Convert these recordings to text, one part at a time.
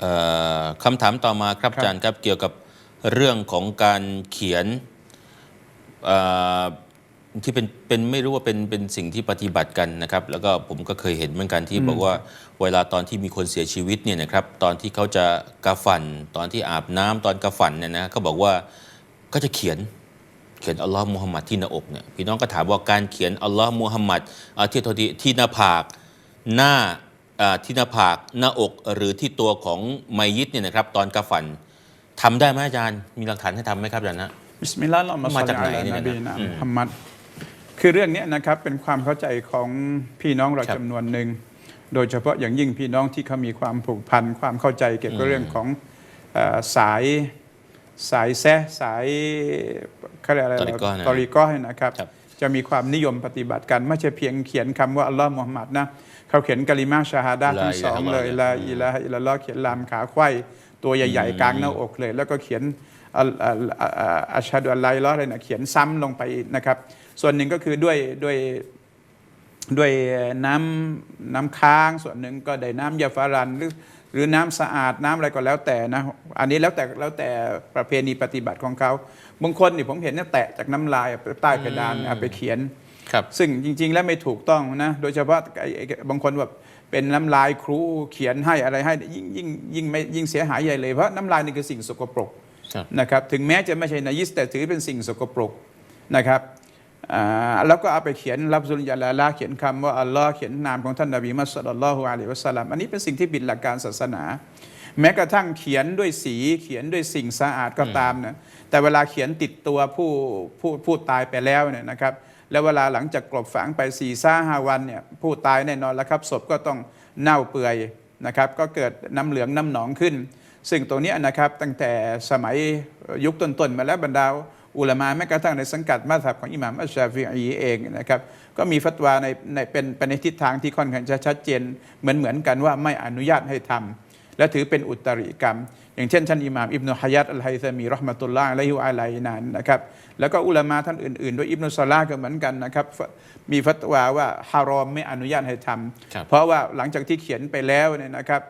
เอ่อคำถามต่อมาครับครับอาจารย์ครับเกี่ยวกับเรื่องของการเขียนเอ่อที่เป็นเป็นไม่รู้ว่าเป็นเป็นสิ่งที่ปฏิบัติกันนะครับ แล้วก็ผมก็เคยเห็นเหมือนกันที่บอกว่าเวลาตอนที่มีคนเสียชีวิตเนี่ยนะครับ ตอนที่เขาจะกาฟัน ตอนที่อาบน้ำตอนกาฟันเนี่ยนะเขาบอกว่าก็จะเขียนเขียนอัลลอฮ์มุฮัมมัดที่หน้าอกเนี่ยพี่น้องก็ถามว่าการเขียนอัลลอฮ์มุฮัมมัดอ่าที่โทษทีที่หน้าผากหน้าอ่า ที่หน้าผากหน้าอกหรือที่ตัวของไมยิดเนี่ยนะครับตอนกาฟันทำได้ไหมอาจารย์มีหลักฐานให้ทำไหมครับอาจารย์นะบิสมิลลาห์อัลลอฮุมะมาศ็อลจากไหนลัลเนี่ยนนะบีนะอืมมุฮัมมัดคือเรื่องเนี้ยนะครับเป็นความเข้าใจของพี่น้องเราครับจำนวนหนึ่งโดยเฉพาะอย่างยิ่งพี่น้องที่เขามีความผูกพันความเข้าใจเกี่ยวกับเรื่องของเอ่อสายสายแซะสายเขาเรียกอะไรตอริกอนะตอริกอนะครับครับ จะมีความนิยมปฏิบัติกัน ไม่ใช่เพียงเขียนคำว่าอัลลอฮ์มุฮัมมัดนะเขาเขียนกะลิมาชาฮาดาทั้งสองเลยละอิลาฮะอิลลัลลอฮ์เขียนลามขาไขว้ตัวใหญ่ๆกลางหน้าอกเลย แล้วก็เขียนอัลอัลอัลอัลอัชฮะดุอัลไลลอฮ์อะไรนะเขียนซ้ำลงไปอีกนะครับ ส่วนหนึ่งก็คือด้วยด้วย ด้วยน้ำน้ำค้างส่วนหนึ่งก็ได้น้ำยาฟารันหรือหรือน้ำสะอาดน้ำอะไรก็แล้วแต่นะ อันนี้แล้วแต่แล้วแต่ประเพณีปฏิบัติของเขาบางคนนี่ผมเห็นเนี่ยแตะจากน้ำลายใต้เพดานเอาไปเขียนครับ ซึ่งจริง ๆ แล้วไม่ถูกต้องนะ โดยเฉพาะไอ้ไอ้บางคนแบบเป็นน้ำลายครูเขียนให้อะไรให้ยิ่งยิ่งยิ่งไม่ยิ่งเสียหายใหญ่เลยเพราะน้ำลายนี่คือสิ่งสกปรกครับนะครับ ถึงแม้จะไม่ใช่นายิสแต่ถือเป็นสิ่งสกปรกนะครับอ่า แล้วก็เอาไปเขียนรับสุลยาลาลาเขียนคำว่าอัลลอฮ์เขียนนามของท่านนบีมัสลัลลอฮุอะลัยฮิวะสัลลัมอันนี้เป็นสิ่งที่ผิดหลักการศาสนา แม้กระทั่งเขียนด้วยสีเขียนด้วยสิ่งสะอาดก็ตามนะแต่เวลาเขียนติดตัวผู้ผู้ผู้ตายไปแล้วเนี่ยนะครับ แล้วเวลาหลังจากกลบฝังไปสี่ซ่าห้าวันเนี่ยผู้ตายแน่นอนแล้วครับศพก็ต้องเน่าเปื่อยนะครับก็เกิดน้ำเหลืองน้ำหนองขึ้น ซึ่งตรงนี้นะครับตั้งแต่สมัยยุคต้นๆมาแล้วบรรดา อุลามาแม้กระทั่งในสังกัดมัธยับของอิหม่ามอัชชาฟิอีเองนะครับก็มีฟัตวาในในเป็นเป็นในทิศทางที่ค่อนข้างจะชัดเจนเหมือนเหมือนกันว่าไม่อนุญาตให้ทำและถือเป็นอุตริกรรม อย่างเช่นท่านอิหม่ามอิบนุฮะยัตอัลไฮซามีรอห์มะตุลลาฮ์อะลัยฮิวะอะลัยฮินั้นนะครับแล้วก็อุลามาท่านอื่นๆ ด้วยอิบนุซอลาห์ก็เหมือนกันนะครับฟมีฟัตวาว่าฮารอมไม่อนุญาตให้ทำครับเพราะว่าหลังจากที่เขียนไปแล้วเนี่ยนะครับ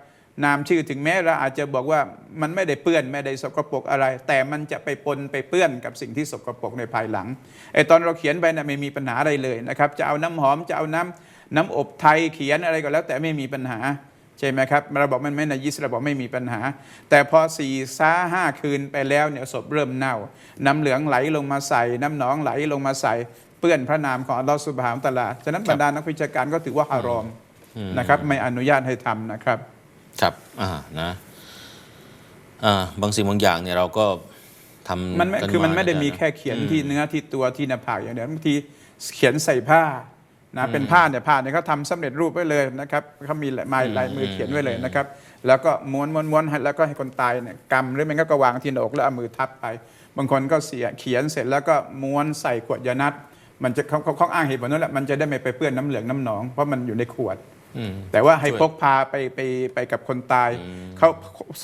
นามชื่อถึงแม้เราอาจจะบอกว่ามันไม่ได้เปื้อนไม่ได้สกปรกอะไร แต่มันจะไปปนไปเปื้อนกับสิ่งที่สกปรกในภายหลังไอ้ตอนเราเขียนไปนะไม่มีปัญหาอะไรเลยนะครับ จะเอาน้ำหอมจะเอาน้ำน้ำอบไทยเขียนอะไรก็แล้ว แต่ไม่มีปัญหาใช่ไหมครับเราบอกมันไม่นายิสเราบอกไม่มีปัญหา แต่พอสี่ซ้าห้าคืนไปแล้วเนี่ยศพเริ่มเน่า น้ำเหลืองไหลลงมาใส่ น้ำหนองไหลลงมาใส่ เปื้อนพระนามของอัลลอฮฺสุบฮานตะลา ฉะนั้นบรรดานักวิชาการก็ถือว่าฮารอมนะครับ ไม่อนุญาตให้ทำนะครับ ครับอ่านะอ่าบางสิ่งบางอย่างเนี่ยเราก็ทำมันไม่กัคือมันไม่ได้ามีนะแค่เขียนที่เนื้อที่ตัวที่หน้าผากอย่างเดียวบางทีเขียนใส่ผ้านะเป็นผ้าเนี่ยผ้าเนี่ยเขาทำสำเร็จรูปไว้เลยนะครับเขามีลายลายมือเขียนไว้เลยนะครับ แล้วก็ม้วนม้วนม้วนให้แล้วก็ให้คนตายเนี่ยกำหรือไม่งั้นก็วางที่หน้าอกแล้วเอามือทับไป บางคนก็เสียเขียนเสร็จแล้วก็ม้วนใส่ขวดยานัดมันจะเขาเขาเขาอ้างเหตุผลนั่นแหละมันจะได้ไม่ไปเปื้อนน้ำเหลืองน้ำหนองเพราะมันอยู่ในขวดอืม แต่ว่าให้ช่วยพกพาไปไปไปกับคนตายเขา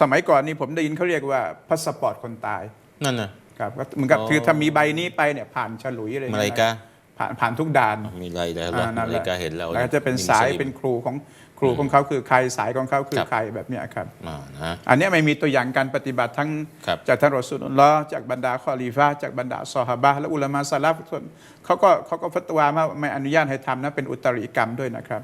สมัยก่อนนี่ผมได้ยินเขาเรียกว่าพาสปอร์ตคนตายนั่นน่ะครับก็เหมือนกับอ๋อคือถ้ามีใบนี้ไปเนี่ยผ่านฉลุยอะไรมาลายกาผ่านผ่านทุกด่านมีอะไรแล้วเหรออ่านั่นมาแหลาละยกาเห็นแล้วแล้วก็จะเป็นสายเป็นครูของครูของเขาคือใครสายของเขาคือครับใครแบบเนี้ยครับอ่านะอันเนี้ยไม่มีตัวอย่างการปฏิบัติทั้งครับจากท่านรอสูลุลลอฮ์จากบรรดาคอลีฟาจากบรรดาซอฮาบะห์และอุลามะสลัฟส่วนเขาก็เขาก็ฟัตวาว่าไม่อนุญาตให้ทำนะเป็นอุตริกรรมด้วยนะครับ